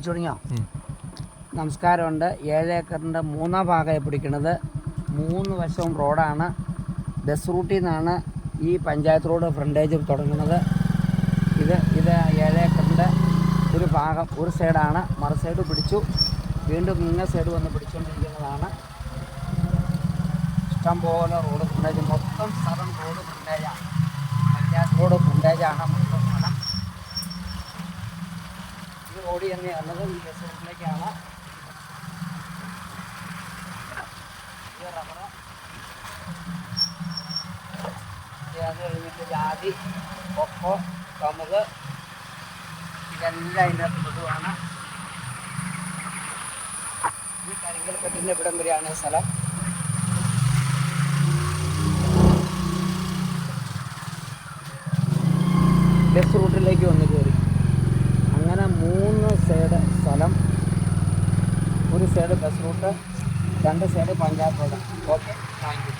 പിടിച്ചു തുടങ്ങിയോ നമസ്കാരമുണ്ട്. ഏഴ് ഏക്കറിന്റെ മൂന്നാം ഭാഗമായി പിടിക്കുന്നത് മൂന്ന് വശവും റോഡാണ്. ബസ് റൂട്ടിൽ നിന്നാണ് ഈ പഞ്ചായത്ത് റോഡ് ഫ്രണ്ടേജ് തുടങ്ങുന്നത്. ഇത് ഇത് ഏഴ് ഏക്കറിന്റെ ഒരു ഭാഗം ഒരു സൈഡാണ്. മറു സൈഡ് പിടിച്ചു. വീണ്ടും ഇന്ന സൈഡ് വന്ന് പിടിച്ചുകൊണ്ടിരിക്കുന്നതാണ് ഇഷ്ടം പോലെ റോഡ് ഫ്രണ്ടേജ്. മൊത്തം സ്ഥലം റോഡ് ഫ്രണ്ടേജാണ് പഞ്ചായത്ത് റോഡ് ഫ്രണ്ടേജാണ്. മൊത്തം സ്ഥലം ഈ ഇത് അത് കഴിഞ്ഞിട്ട് ജാതി കൊക്കോ കമുക് ഇതെല്ലാം അതിന്റെ അകത്ത് പെടുവാണ് ഈ കരിങ്കൽക്കെട്ടിന്റെ ഇവിടം വരെയാണ് സ്ഥലം. ബസ് റൂട്ടിലേക്ക് വന്ന് കയറി അങ്ങനെ മൂന്ന് സൈഡ് സ്ഥലം ഒരു സൈഡ് ബസ് റൂട്ട് രണ്ട് side Punjab road okay thank you